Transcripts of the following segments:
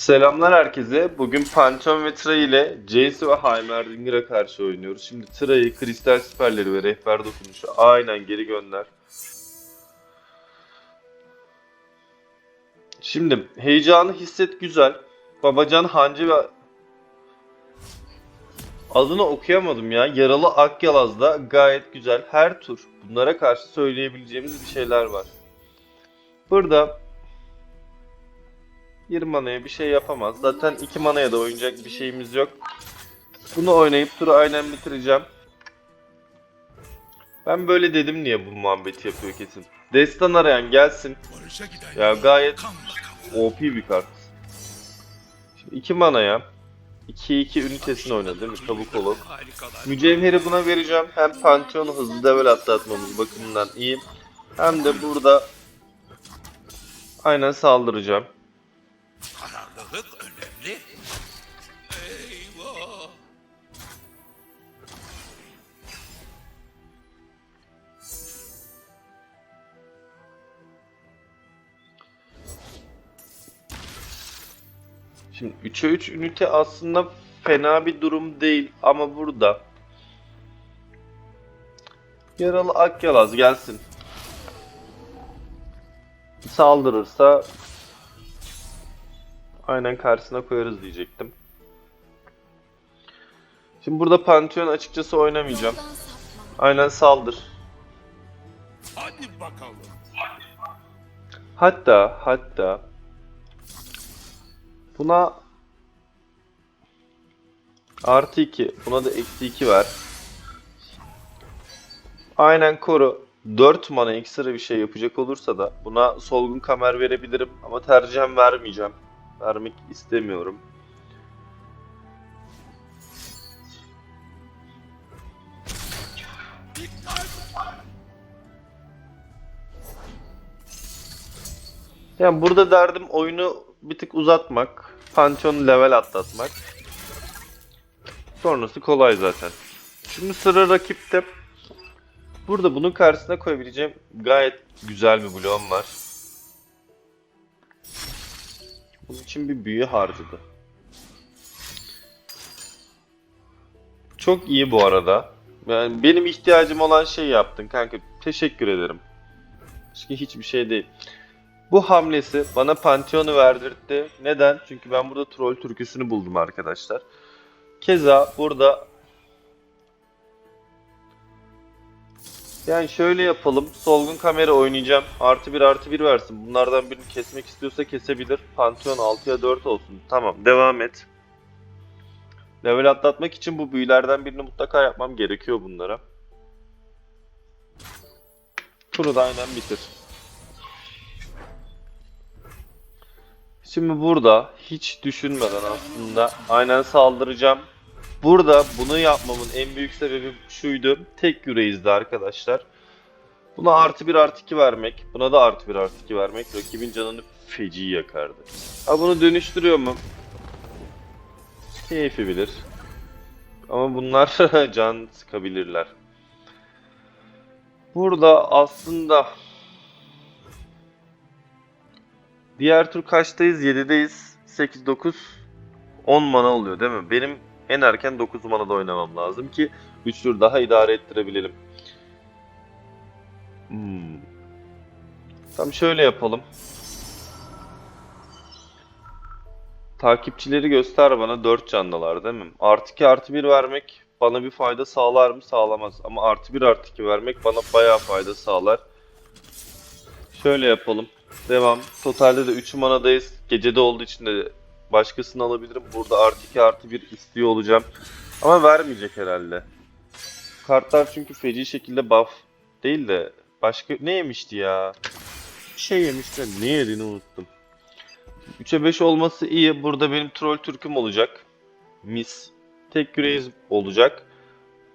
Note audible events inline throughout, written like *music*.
Selamlar herkese. Bugün Pantheon ve Trey ile Jace ve Heimerdinger'a karşı oynuyoruz. Şimdi Trey'i, kristal siperleri ve rehber dokunuşu aynen geri gönder. Şimdi heyecanı hisset güzel. Babacan Hancı ve adını okuyamadım ya. Yaralı Akyalaz da gayet güzel. Her tur bunlara karşı söyleyebileceğimiz bir şeyler var. Burada 1 manaya bir şey yapamaz. Zaten 2 manaya da oynayacak bir şeyimiz yok. Bunu oynayıp turu aynen bitireceğim. Ben böyle dedim niye bu muhabbeti yapıyor kesin. Destan arayan gelsin. Ya gayet. OP bir kart. Şimdi 2 manaya 2-2 ünitesini oynadı değil mi? Olun. Harikalar. Mücevheri buna vereceğim. Hem Pantheon'u hızlı level atlatmamız bakımından iyi. Hem de burada aynen saldıracağım. Kararlılık önemli. Eyvah. Şimdi 3'e 3 ünite aslında fena bir durum değil ama burada Yaralı Akyalaz gelsin. Saldırırsa aynen karşısına koyarız diyecektim. Şimdi burada Pantheon açıkçası oynamayacağım. Aynen saldır. Hadi bakalım. Hatta hatta buna artı 2 buna da eksi 2 ver. Aynen koru. 4 mana ekstra bir şey yapacak olursa da buna solgun kamer verebilirim ama tercihen vermeyeceğim. Vermek istemiyorum. Yani burada derdim oyunu bir tık uzatmak. Pantheon level atlatmak. Sonrası kolay zaten. Şimdi sıra rakipte. Burada bunun karşısına koyabileceğim gayet güzel bir bloğum var. Bunun için bir büyü harcadı. Çok iyi bu arada. Yani benim ihtiyacım olan şey yaptın kanka. Teşekkür ederim. Başka hiçbir şey değil. Bu hamlesi bana Pantheon'u verdirtti. Neden? Çünkü ben burada troll türküsünü buldum arkadaşlar. Keza burada yani şöyle yapalım. Solgun kamera oynayacağım. Artı bir artı bir versin. Bunlardan birini kesmek istiyorsa kesebilir. Pantheon 6'ya 4 olsun. Tamam devam et. Level atlatmak için bu büyülerden birini mutlaka yapmam gerekiyor bunlara. Turu da aynen bitir. Şimdi burada hiç düşünmeden aslında aynen saldıracağım. Burada bunu yapmamın en büyük sebebi şuydu. Tek yüreğizdi arkadaşlar. Buna artı bir artı 2 vermek. Buna da artı bir artı 2 vermek. Rakibin canını feci yakardı. Ha bunu dönüştürüyor mu? Keyfi bilir. Ama bunlar *laughs* can sıkabilirler. Burada aslında Diğer tur kaçtayız? 7'deyiz. 8, 9, 10 mana oluyor değil mi? Benim en erken 9 manada oynamam lazım ki 3 tur daha idare ettirebilelim. Hmm. Tam şöyle yapalım. Takipçileri göster bana 4 canlılar değil mi? Artı 2 artı 1 vermek bana bir fayda sağlar mı? Sağlamaz. Ama artı 1 artı 2 vermek bana bayağı fayda sağlar. Şöyle yapalım. Devam. Totalde de 3 manadayız. Gecede olduğu için de başkasını alabilirim. Burada artı 2 artı 1 istiyor olacağım. Ama vermeyecek herhalde. Kartlar çünkü feci şekilde buff değil de başka ne yemişti ya? Bir şey yemişti. Ne yediğini unuttum. 3'e 5 olması iyi. Burada benim troll türküm olacak. Mis. Tek yüreğiz olacak.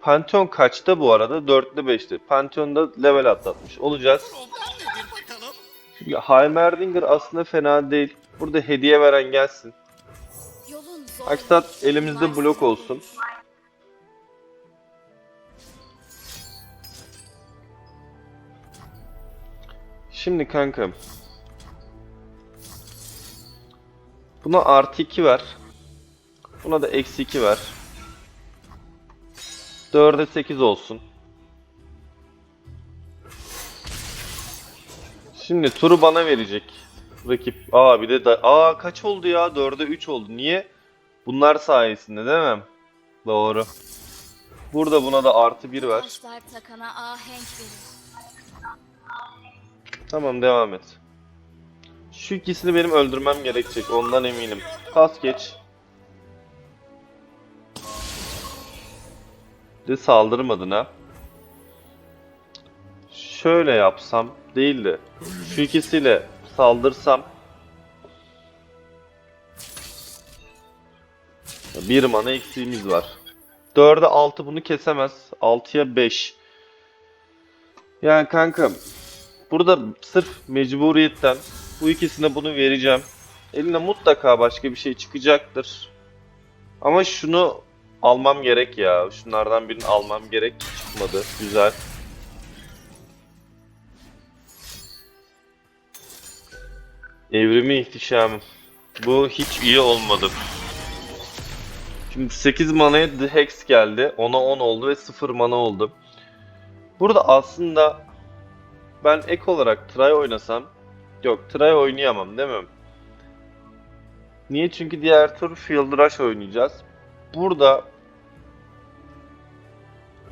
Pantheon kaçta bu arada? 4'te 5'te. Pantheon'da level atlatmış olacağız. Heimerdinger aslında fena değil. Burada hediye veren gelsin. Maksat elimizde blok olsun. Şimdi kankam. Buna artı 2 ver. Buna da eksi 2 ver. 4'e 8 olsun. Şimdi turu bana verecek. Rakip. Aa bir de da Aa kaç oldu ya? 4'e 3 oldu. Niye? Bunlar sayesinde değil mi? Doğru. Burada buna da artı 1 ver. Taşlar takana ahenk verir. Tamam devam et. Şu ikisini benim öldürmem gerekecek. Ondan eminim. Pas geç. De saldırmadın ha. Şöyle yapsam değil de şu ikisiyle saldırsam bir mana eksiğimiz var. 4'e 6 bunu kesemez. 6'ya 5. Yani kankam Burada sırf mecburiyetten bu ikisine bunu vereceğim. Eline mutlaka başka bir şey çıkacaktır. Ama şunu almam gerek ya. Şunlardan birini almam gerek. Çıkmadı. Güzel. Evrimi ihtişamı. Bu hiç iyi olmadı. Şimdi 8 manaya The Hex geldi. 10'a 10 oldu ve 0 mana oldu. Burada aslında ben ek olarak try oynasam yok try oynayamam değil mi? Niye? Çünkü diğer tur Field Rush oynayacağız. Burada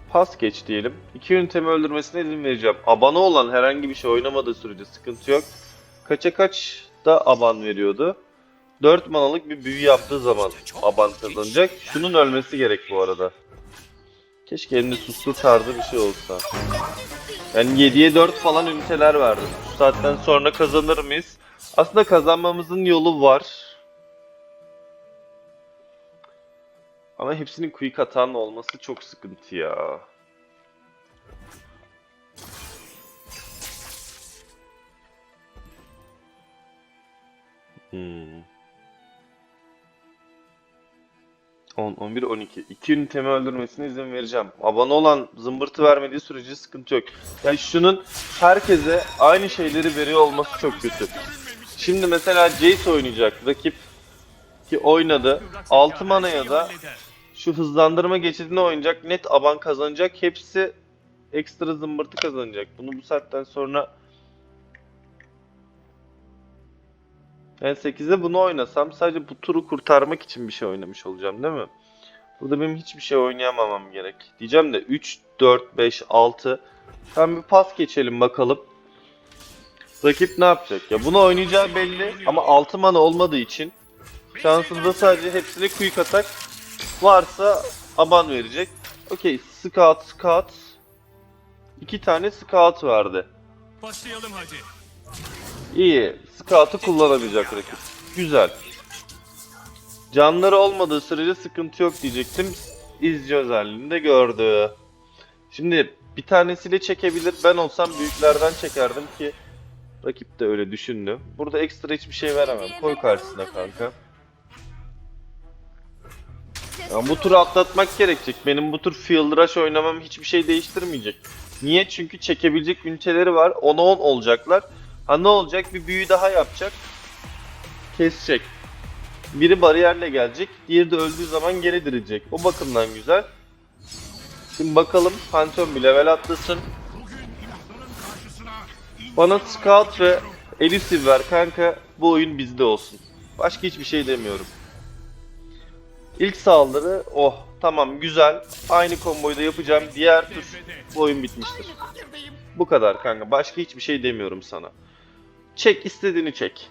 pas geç diyelim. İki ünitemi öldürmesine izin vereceğim. Abana olan herhangi bir şey oynamadığı sürece sıkıntı yok. Kaça kaç da aban veriyordu. 4 manalık bir büyü yaptığı zaman aban kazanacak. Şunun ölmesi gerek bu arada. Keşke elinde suslu tarzı bir şey olsa. Yani 7'ye 4 falan üniteler verdim. Şu saatten sonra kazanır mıyız? Aslında kazanmamızın yolu var. Ama hepsinin quick atan olması çok sıkıntı ya. Hmm. 10, 11, 12. 2 ünitemi öldürmesine izin vereceğim. Abone olan zımbırtı vermediği sürece sıkıntı yok. Yani şunun herkese aynı şeyleri veriyor olması çok kötü. Şimdi mesela Jace oynayacak rakip ki oynadı. 6 manaya da şu hızlandırma geçidini oynayacak. Net aban kazanacak. Hepsi ekstra zımbırtı kazanacak. Bunu bu saatten sonra Yani 8'e bunu oynasam sadece bu turu kurtarmak için bir şey oynamış olacağım değil mi? Burada benim hiçbir şey oynayamamam gerek. Diyeceğim de 3, 4, 5, 6. Tam bir pas geçelim bakalım. Rakip ne yapacak? Ya bunu oynayacağı belli ama 6 mana olmadığı için şansında sadece hepsine quick atak varsa aban verecek. Okey scout scout. İki tane scout verdi. Başlayalım hadi. İyi. Scout'u kullanabilecek rakip. Güzel. Canları olmadığı sürece sıkıntı yok diyecektim. İzci özelliğini de gördü. Şimdi bir tanesiyle çekebilir. Ben olsam büyüklerden çekerdim ki rakip de öyle düşündü. Burada ekstra hiçbir şey veremem. Koy karşısına kanka. Ya bu turu atlatmak gerekecek. Benim bu tur Field Rush oynamam hiçbir şey değiştirmeyecek. Niye? Çünkü çekebilecek üniteleri var. 10'a 10 olacaklar. Ha ne olacak? Bir büyü daha yapacak. Kesecek. Biri bariyerle gelecek. Diğeri de öldüğü zaman geri dirilecek. O bakımdan güzel. Şimdi bakalım Pantheon bir level atlasın. Bana Scout ve Elusive ver kanka. Bu oyun bizde olsun. Başka hiçbir şey demiyorum. İlk saldırı oh tamam güzel. Aynı komboyu da yapacağım. Diğer tur bu oyun bitmiştir. Bu kadar kanka. Başka hiçbir şey demiyorum sana. Çek istediğini çek.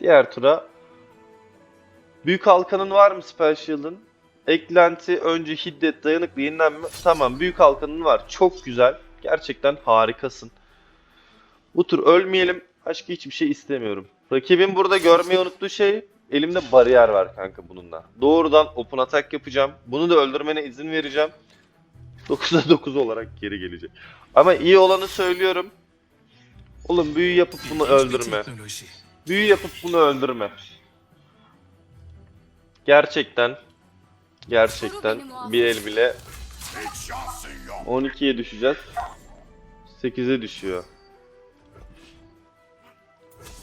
Diğer tura. Büyük halkanın var mı Spell Shield'ın? Eklenti önce hiddet dayanıklı yenilenme. Tamam büyük halkanın var. Çok güzel. Gerçekten harikasın. Bu tur ölmeyelim. Başka hiçbir şey istemiyorum. Rakibin burada görmeyi unuttuğu şey elimde bariyer var kanka bununla. Doğrudan open attack yapacağım. Bunu da öldürmene izin vereceğim. 9'a 9 olarak geri gelecek. Ama iyi olanı söylüyorum. Oğlum büyü yapıp bunu öldürme. Büyü yapıp bunu öldürme. Gerçekten gerçekten bir el bile 12'ye düşeceğiz. 8'e düşüyor.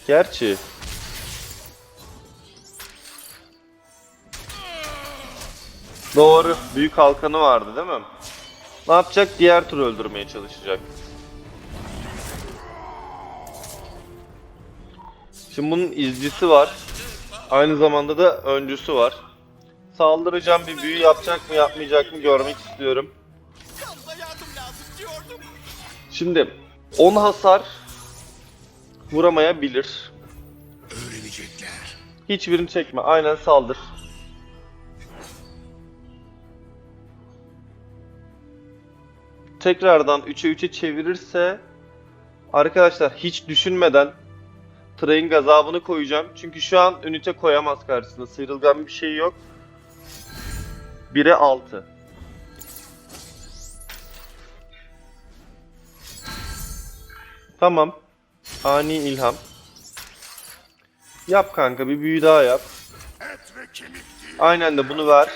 Gerçi Doğru. Büyük halkanı vardı değil mi? Ne yapacak? Diğer tur öldürmeye çalışacak. Şimdi bunun izcisi var. Aynı zamanda da öncüsü var. Saldıracağım bir büyü yapacak mı yapmayacak mı görmek istiyorum. Şimdi 10 hasar vuramayabilir. Öğrenecekler. Hiçbirini çekme. Aynen saldır. Tekrardan 3'e 3'e çevirirse arkadaşlar hiç düşünmeden Train gazabını koyacağım. Çünkü şu an ünite koyamaz karşısında. Sıyrılgan bir şey yok. 1'e 6. Tamam. Ani ilham. Yap kanka bir büyü daha yap. Aynen de bunu ver.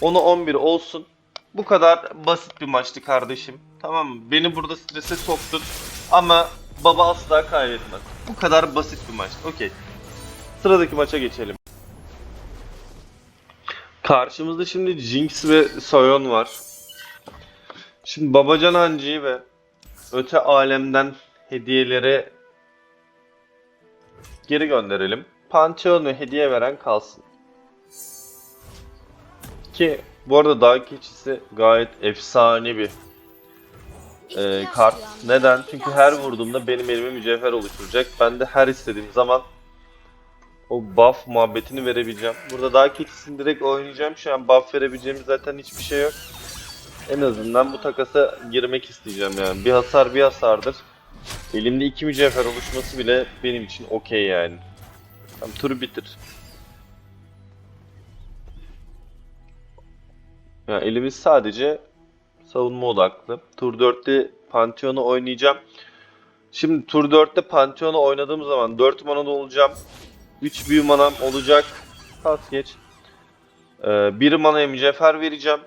Onu 11 olsun. Bu kadar basit bir maçtı kardeşim. Tamam mı? Beni burada strese soktun. Ama baba asla kaybetmez. Bu kadar basit bir maç. Okey. Sıradaki maça geçelim. Karşımızda şimdi Jinx ve Sion var. Şimdi Babacan Hancı'yı ve öte alemden hediyeleri geri gönderelim. Pantheon'u hediye veren kalsın. Ki bu arada dağ keçisi gayet efsane bir e, kart. Neden? Çünkü her vurduğumda benim elime mücevher oluşturacak. Ben de her istediğim zaman o buff muhabbetini verebileceğim. Burada dağ keçisini direkt oynayacağım. Şu an buff verebileceğim zaten hiçbir şey yok. En azından bu takasa girmek isteyeceğim yani. Bir hasar bir hasardır. Elimde iki mücevher oluşması bile benim için okey yani. Tamam turu bitir. Ya elimiz sadece savunma odaklı. Tur 4'te Pantheon'u oynayacağım. Şimdi tur 4'te Pantheon'u oynadığım zaman 4 manada olacağım. 3 büyü manam olacak. Pas geç. Ee, 1 manaya mücevher vereceğim.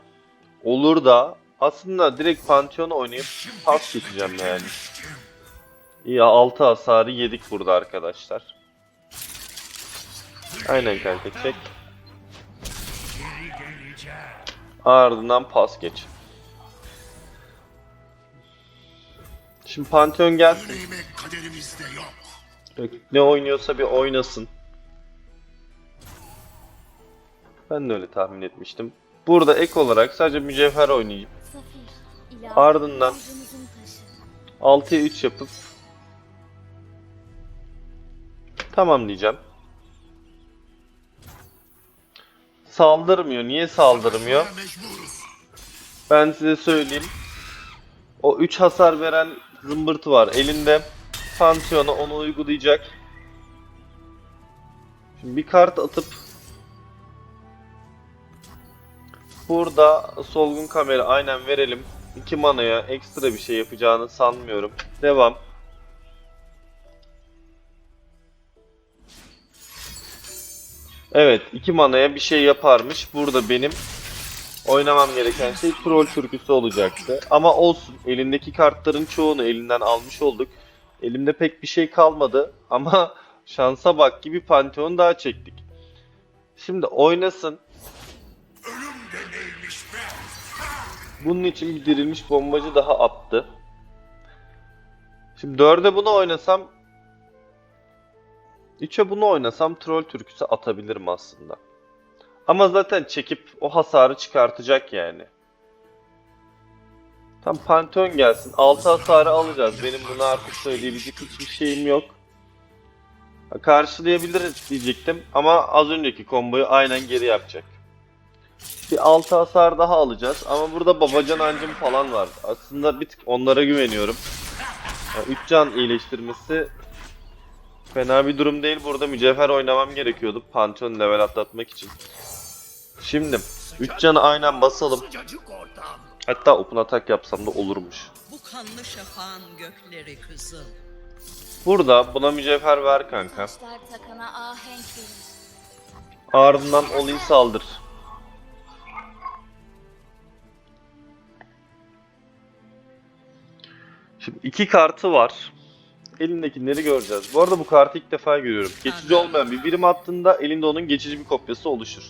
Olur da aslında direkt Pantheon'u oynayıp pas geçeceğim yani. İyi 6 hasarı yedik burada arkadaşlar. Aynen kanka çek. Ardından pas geç. Şimdi Pantheon gelsin. Rakip Ne oynuyorsa bir oynasın. Ben de öyle tahmin etmiştim. Burada ek olarak sadece mücevher oynayıp Ardından- inancımızın taşı. 6'ya 3 yapıp tamam diyeceğim. Saldırmıyor. Niye saldırmıyor? Ben size söyleyeyim. O 3 hasar veren zımbırtı var elinde. Pantheon'a onu uygulayacak. Şimdi bir kart atıp Burada solgun kamera aynen verelim. 2 manaya ekstra bir şey yapacağını sanmıyorum. Devam. Evet 2 manaya bir şey yaparmış. Burada benim oynamam gereken şey troll türküsü olacaktı. Ama olsun. Elindeki kartların çoğunu elinden almış olduk. Elimde pek bir şey kalmadı. Ama *laughs* şansa bak gibi Pantheon daha çektik. Şimdi oynasın. Bunun için bir dirilmiş bombacı daha attı. Şimdi 4'e bunu oynasam 3'e bunu oynasam troll türküsü atabilirim aslında. Ama zaten çekip o hasarı çıkartacak yani. Tam Pantheon gelsin. 6 hasarı alacağız. Benim bunu artık söyleyebilecek hiçbir şeyim yok. Karşılayabiliriz diyecektim ama az önceki komboyu aynen geri yapacak. Bir 6 hasar daha alacağız ama burada babacan ancım falan var. Aslında bir tık onlara güveniyorum. 3 can iyileştirmesi fena bir durum değil. Burada mücevher oynamam gerekiyordu Pantheon level atlatmak için. Şimdi 3 canı aynen basalım. Hatta open atak yapsam da olurmuş. Bu kanlı şafağın gökleri kızıl. Burada buna mücevher ver kanka. Ardından olayım saldır. Şimdi iki kartı var. Elindekileri göreceğiz. Bu arada bu kartı ilk defa görüyorum. Geçici olmayan bir birim attığında elinde onun geçici bir kopyası oluşur.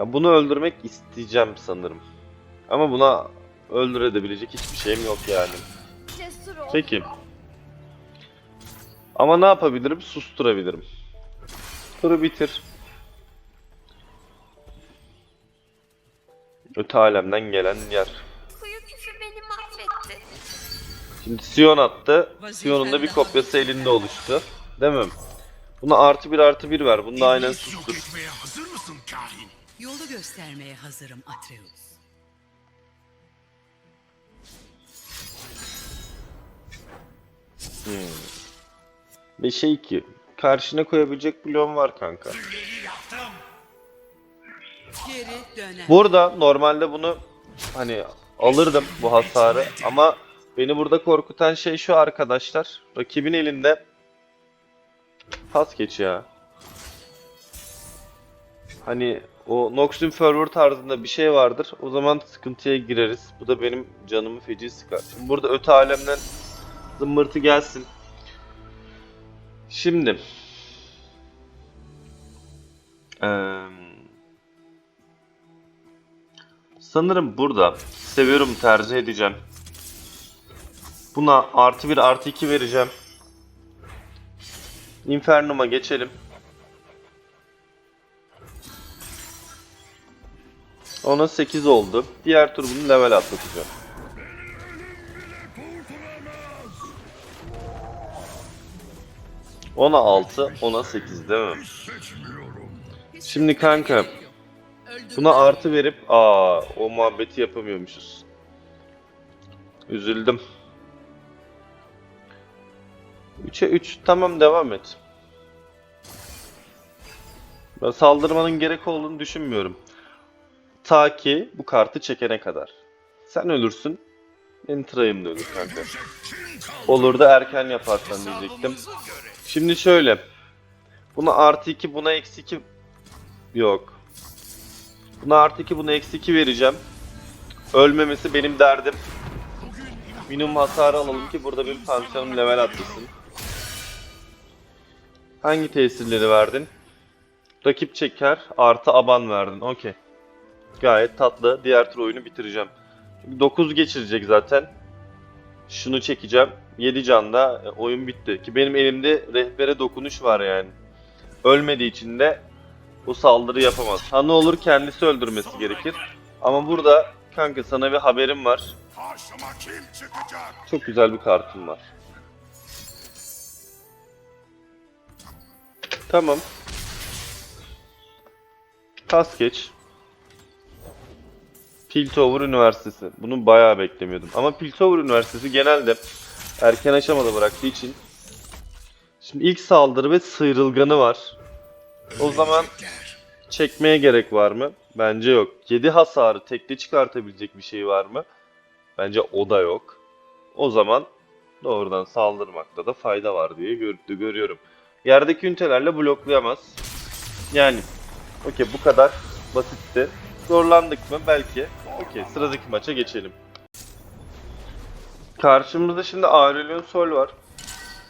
Ya bunu öldürmek isteyeceğim sanırım. Ama buna öldürebilecek hiçbir şeyim yok yani. Cesur ol. Peki. Ama ne yapabilirim? Susturabilirim. Turu bitir. Öte alemden gelen yer. Şimdi Sion attı. Sion'un da bir kopyası elinde oluştu. Değil mi? Buna artı bir artı bir ver. Bunu da aynen sustur. etmeye hazır mısın kahin? Yolu göstermeye hazırım Atreus. Ve şey ki karşına koyabilecek bloğum var kanka. Burada normalde bunu hani alırdım bu hasarı ama beni burada korkutan şey şu arkadaşlar. Rakibin elinde pas geç ya. Hani o Noxus Fervor tarzında bir şey vardır. O zaman sıkıntıya gireriz. Bu da benim canımı feci sıkar. Şimdi burada öte alemden zımbırtı gelsin. Şimdi Eee Sanırım burada seviyorum tercih edeceğim. Buna artı bir artı iki vereceğim. Infernum'a geçelim. Ona 8 oldu. Diğer tur bunu level atlatacağım. Ona 6, ona 8 değil mi? Şimdi kanka Buna artı verip aa o muhabbeti yapamıyormuşuz. Üzüldüm. 3'e 3 tamam devam et. Ben saldırmanın gerek olduğunu düşünmüyorum. Ta ki bu kartı çekene kadar. Sen ölürsün. Benim tırayım da ölür kanka. Olur da erken yaparsan diyecektim. Şimdi şöyle. Buna artı 2 buna eksi 2 yok. Buna artı 2 buna eksi 2 vereceğim. Ölmemesi benim derdim. Minimum hasarı alalım ki burada bir pansiyonum level atlasın. Hangi tesirleri verdin? Rakip çeker artı aban verdin. Okey. Gayet tatlı. Diğer tur oyunu bitireceğim. Çünkü 9 geçirecek zaten. Şunu çekeceğim. 7 canda e, oyun bitti. Ki benim elimde rehbere dokunuş var yani. Ölmediği için de bu saldırı yapamaz. Ha ne olur kendisi öldürmesi gerekir. Ama burada kanka sana bir haberim var. Çok güzel bir kartım var. Tamam. Pas geç. Piltover Üniversitesi. Bunu bayağı beklemiyordum. Ama Piltover Üniversitesi genelde erken aşamada bıraktığı için Şimdi ilk saldırı ve sıyrılganı var. O zaman çekmeye gerek var mı? Bence yok. 7 hasarı tekte çıkartabilecek bir şey var mı? Bence o da yok. O zaman doğrudan saldırmakta da fayda var diye gör görüyorum. Yerdeki ünitelerle bloklayamaz. Yani okey bu kadar basitti. Zorlandık mı? Belki. Okey sıradaki maça geçelim. Karşımızda şimdi Aurelion Sol var.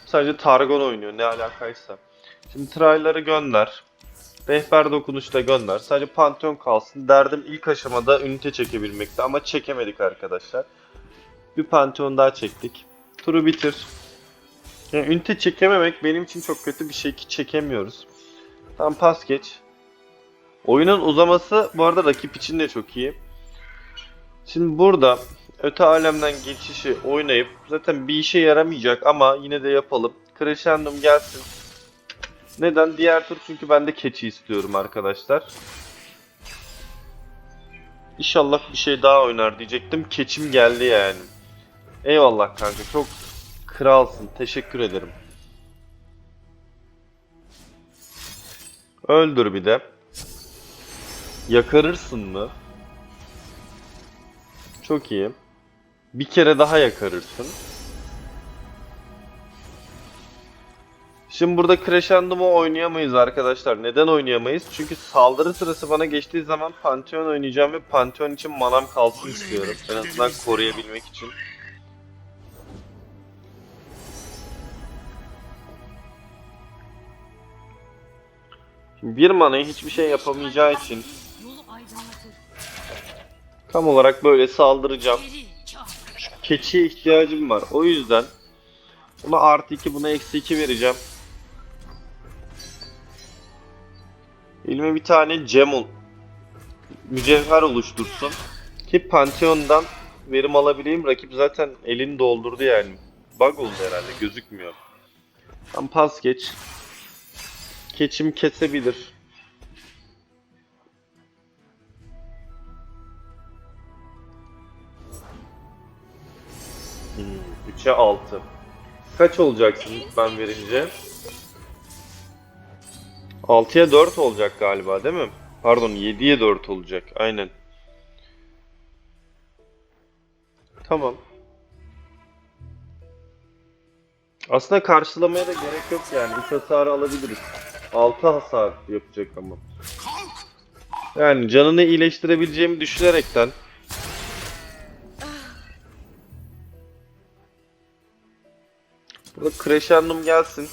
Sadece Targon oynuyor ne alakaysa. Şimdi Trayları gönder. Rehber dokunuşla gönder. Sadece Pantheon kalsın. Derdim ilk aşamada ünite çekebilmekti ama çekemedik arkadaşlar. Bir Pantheon daha çektik. Turu bitir. Yani ünite çekememek benim için çok kötü bir şey ki çekemiyoruz. Tamam pas geç. Oyunun uzaması bu arada rakip için de çok iyi. Şimdi burada öte alemden geçişi oynayıp zaten bir işe yaramayacak ama yine de yapalım. Crescendum gelsin. Neden? Diğer tur çünkü ben de keçi istiyorum arkadaşlar. İnşallah bir şey daha oynar diyecektim. Keçim geldi yani. Eyvallah kanka çok kralsın. Teşekkür ederim. Öldür bir de. Yakarırsın mı? Çok iyi. Bir kere daha yakarırsın. Şimdi burada Crescendo'mu oynayamayız arkadaşlar. Neden oynayamayız? Çünkü saldırı sırası bana geçtiği zaman Pantheon oynayacağım ve Pantheon için manam kalsın istiyorum. En azından koruyabilmek için. Şimdi bir manayı hiçbir şey yapamayacağı için Tam olarak böyle saldıracağım. Şu keçiye ihtiyacım var. O yüzden buna artı 2 buna eksi 2 vereceğim. Elime bir tane gem ol- mücevher oluştursun. Ki Pantheon'dan verim alabileyim. Rakip zaten elini doldurdu yani. Bug oldu herhalde gözükmüyor. Tam pas geç. Keçim kesebilir. 3'e 6. Kaç olacaksın ben verince? 6'ya 4 olacak galiba değil mi? Pardon 7'ye 4 olacak. Aynen. Tamam. Aslında karşılamaya da gerek yok yani. 3 hasarı alabiliriz. 6 hasar yapacak ama. Yani canını iyileştirebileceğimi düşünerekten Burada Crescendo'm gelsin.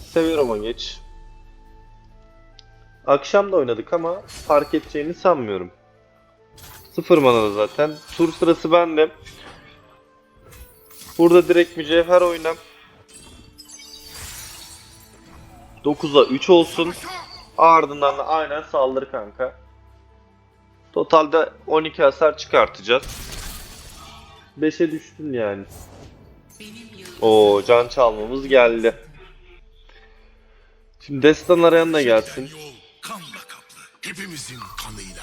Seviyorum o geç. Akşam da oynadık ama fark edeceğini sanmıyorum. Sıfır mana da zaten. Tur sırası bende. Burada direkt mücevher oynam. 9'a 3 olsun. Ardından da aynen saldır kanka. Totalde 12 hasar çıkartacağız. 5'e düştün yani. O can çalmamız geldi. Şimdi destan arayan da gelsin. Hepimizin kanıyla.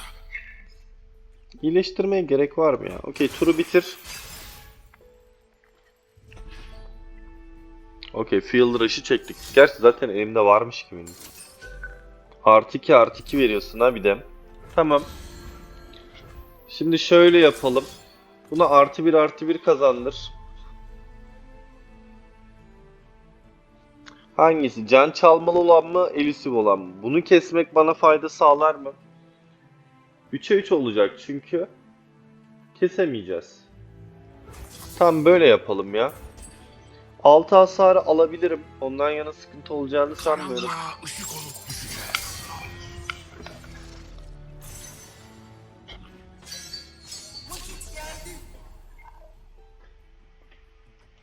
İyileştirmeye gerek var mı ya? Okey turu bitir. Okey field rush'ı çektik. Gerçi zaten elimde varmış gibi. Artı 2 artı 2 veriyorsun ha bir de. Tamam. Şimdi şöyle yapalım. Buna artı 1 artı 1 kazandır. Hangisi? Can çalmalı olan mı? Elusive olan mı? Bunu kesmek bana fayda sağlar mı? 3'e 3 olacak çünkü kesemeyeceğiz. Tam böyle yapalım ya. 6 hasarı alabilirim. Ondan yana sıkıntı olacağını sanmıyorum.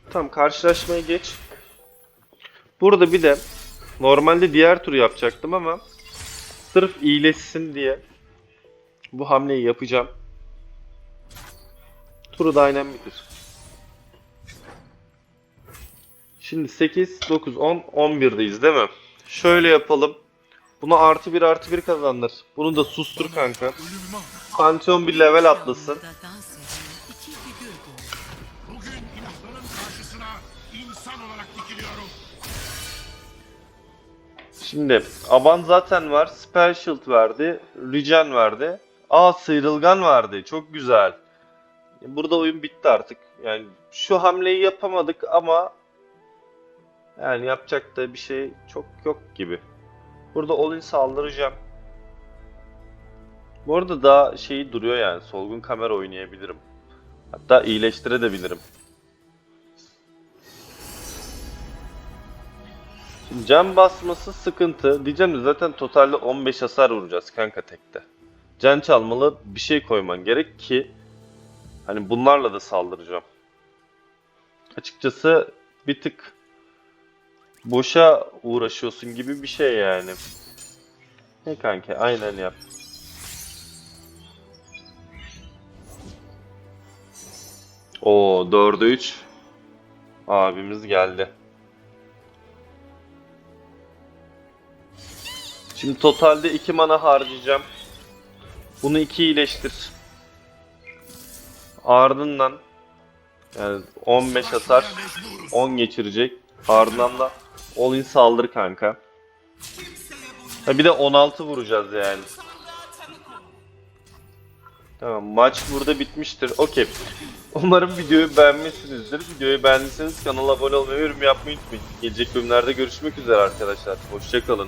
Tamam karşılaşmaya geç. Burada bir de normalde diğer turu yapacaktım ama sırf iyileşsin diye bu hamleyi yapacağım. Turu bitir. Şimdi 8, 9, 10, 11'deyiz değil mi? Şöyle yapalım. Buna artı 1 artı 1 kazandır. Bunu da sustur kanka. Pantheon bir level atlasın. Şimdi Aban zaten var. Spell Shield verdi. Regen verdi. Aa sıyrılgan verdi. Çok güzel. Burada oyun bitti artık. Yani şu hamleyi yapamadık ama yani yapacak da bir şey çok yok gibi. Burada all-in saldıracağım. Bu arada daha şeyi duruyor yani. Solgun kamera oynayabilirim. Hatta iyileştirebilirim. Şimdi can basması sıkıntı. Diyeceğim zaten totalde 15 hasar vuracağız kanka tekte. Can çalmalı bir şey koyman gerek ki hani bunlarla da saldıracağım. Açıkçası bir tık boşa uğraşıyorsun gibi bir şey yani. Ne kanka aynen yap. O 4'e 3 abimiz geldi. Şimdi totalde 2 mana harcayacağım. Bunu 2 iyileştir. Ardından yani 15 hasar 10 geçirecek. Ardından da all in saldır kanka. Ha bir de 16 vuracağız yani. Tamam maç burada bitmiştir. Okey. Umarım videoyu beğenmişsinizdir. Videoyu beğendiyseniz kanala abone olmayı yorum yapmayı unutmayın. Gelecek bölümlerde görüşmek üzere arkadaşlar. Hoşçakalın.